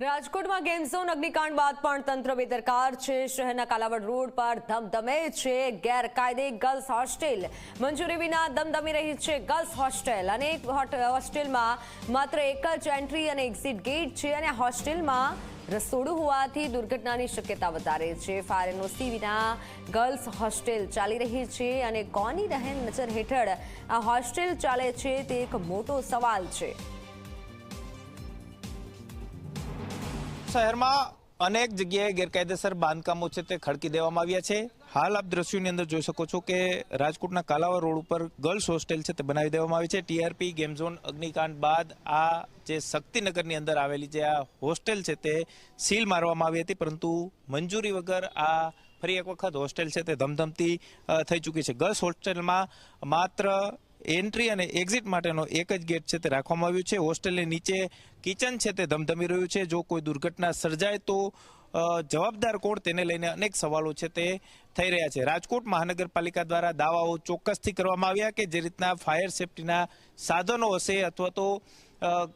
રાજકોટમાં game zone અગ્નિકાંડ બાદ પણ તંત્ર બેદરકાર છે. શહેરના કાલાવડ રોડ પર ધમધમે છે ગેરકાયદે ગર્લ્સ હોસ્ટેલ. મંજૂરી વિના ધમધમી રહી છે ગર્લ્સ હોસ્ટેલ અને હોસ્ટેલમાં માત્ર એક જ એન્ટ્રી અને એક્ઝિટ ગેટ છે અને હોસ્ટેલમાં રસોડું હોવાથી દુર્ઘટનાની શક્યતા વધારે છે. ફાયર એનઓસી વિના ગર્લ્સ હોસ્ટેલ ચાલી રહી છે અને કોની રહેન નજર હેઠળ આ હોસ્ટેલ ચાલે છે તે એક મોટો સવાલ છે. શહેરમાં અનેક જગ્યાએ ગેરકાયદેસર બાંધકામો છે તે ખડકી દેવામાં આવ્યા છે. હાલ આપ દ્રશ્યોની અંદર જોઈ શકો છો કે રાજકોટના કાલાવા રોડ ઉપર ગર્લ્સ હોસ્ટેલ છે તે બનાવી દેવામાં આવી છે. ટીઆરપી, ગેમ ઝોન, અગ્નિકાંડ બાદ આ જે શક્તિનગરની અંદર આવેલી જે આ હોસ્ટેલ છે તે સીલ મારવામાં આવી હતી, પરંતુ મંજૂરી વગર આ ફરી એક વખત હોસ્ટેલ છે તે ધમધમતી થઈ ચૂકી છે. ગર્લ્સ હોસ્ટેલમાં માત્ર એન્ટ્રી અને એક્ઝિટ માટેનો એક જ ગેટ છે તે રાખવામાં આવ્યું છે. હોસ્ટેલની નીચે કિચન છે તે ધમધમી રહ્યું છે. જો કોઈ દુર્ઘટના સર્જાય તો જવાબદાર કોણ તેને લઈને અનેક સવાલો છે તે થઈ રહ્યા છે. રાજકોટ મહાનગરપાલિકા દ્વારા દાવાઓ ચોક્કસથી કરવામાં આવ્યા કે જે રીતના ફાયર સેફટીના સાધનો હશે અથવા તો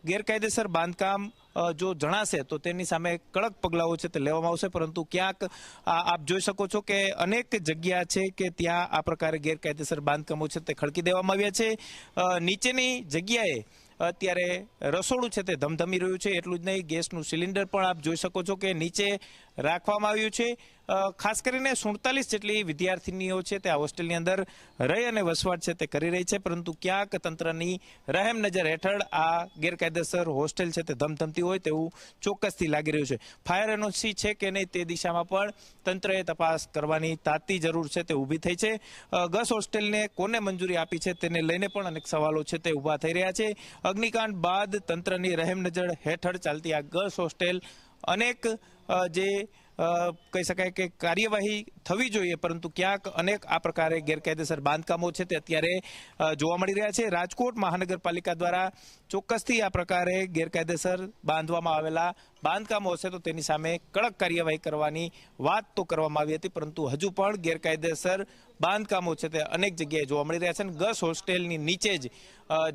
ગેરકાયદેસર બાંધકામ જો જણાશે, તો તેની સામે કડક પગલાઓ છે તે લેવામાં આવશે. પરંતુ ક્યાંક આપ જોઈ શકો છો કે અનેક જગ્યા છે કે ત્યાં આ પ્રકારે ગેરકાયદેસર બાંધકામો છે તે ખડકી દેવામાં આવ્યા છે. નીચેની જગ્યાએ અત્યારે રસોડું છે તે ધમધમી રહ્યું છે. એટલું જ નહીં, ગેસનું સિલિન્ડર પણ આપ જોઈ શકો છો કે નીચે રાખવામાં આવ્યું છે. ખાસ કરીને સુડતાલીસ જેટલી વિદ્યાર્થીનીઓ છે તે આ હોસ્ટેલની અંદર રહી અને વસવાટ છે તે કરી રહી છે. પરંતુ ક્યાંક તંત્રની રહેમ નજર હેઠળ આ ગેરકાયદેસર હોસ્ટેલ છે તે ધમધમતી હોય તેવું ચોક્કસથી લાગી રહ્યું છે. ફાયર એનઓસી છે કે નહીં તે દિશામાં પણ તંત્રએ તપાસ કરવાની તાતી જરૂર છે તે ઊભી થઈ છે. ગસ હોસ્ટેલને કોને મંજૂરી આપી છે તેને લઈને પણ અનેક સવાલો છે તે ઊભા થઈ રહ્યા છે. અગ્નિકાંડ બાદ તંત્રની રહેમ નજર હેઠળ ચાલતી આ ગર્લ્સ હોસ્ટેલ અનેક જે કહી શકાય કે કાર્યવાહી થવી જોઈએ, પરંતુ ક્યાંક અનેક આ પ્રકારે ગેરકાયદેસર બાંધકામો છે તે અત્યારે જોવા મળી રહ્યા છે. રાજકોટ મહાનગરપાલિકા દ્વારા ચોક્કસથી આ પ્રકારે ગેરકાયદેસર બાંધવામાં આવેલા બાંધકામો હશે તો તેની સામે કડક કાર્યવાહી કરવાની વાત તો કરવામાં આવી હતી, પરંતુ હજુ પણ ગેરકાયદેસર બાંધકામો છે તે અનેક જગ્યાએ જોવા મળી રહ્યા છે. ગર્લ્સ હોસ્ટેલની નીચે જ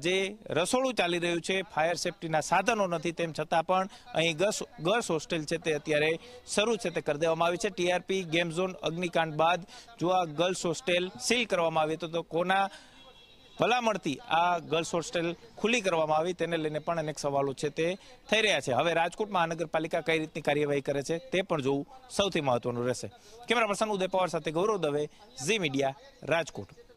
જે રસોડું ચાલી રહ્યું છે, ફાયર સેફટીના સાધનો નથી, તેમ છતાં પણ અહીં ગર્લ્સ ગર્લ્સ હોસ્ટેલ છે તે અત્યારે શરૂ છે તે કરી દેવામાં આવી છે. ટીઆરપી, ગેમ ઝોન, અગ્નિકાંડ બાદ જો આ ગર્લ્સ હોસ્ટેલ સીલ કરવામાં આવી, તો કોના ભલામણથી આ ગર્લ્સ હોસ્ટેલ ખુલ્લી કરવામાં આવી, તેને લઈને પણ અનેક સવાલો છે તે થઈ રહ્યા છે. હવે રાજકોટ મહાનગરપાલિકા કઈ રીતની કાર્યવાહી કરે છે તે પણ જોવું સૌથી મહત્વનું રહેશે. કેમેરા પર્સન ઉદય પવાર સાથે ગૌરવ દવે, ઝી મીડિયા રાજકોટ.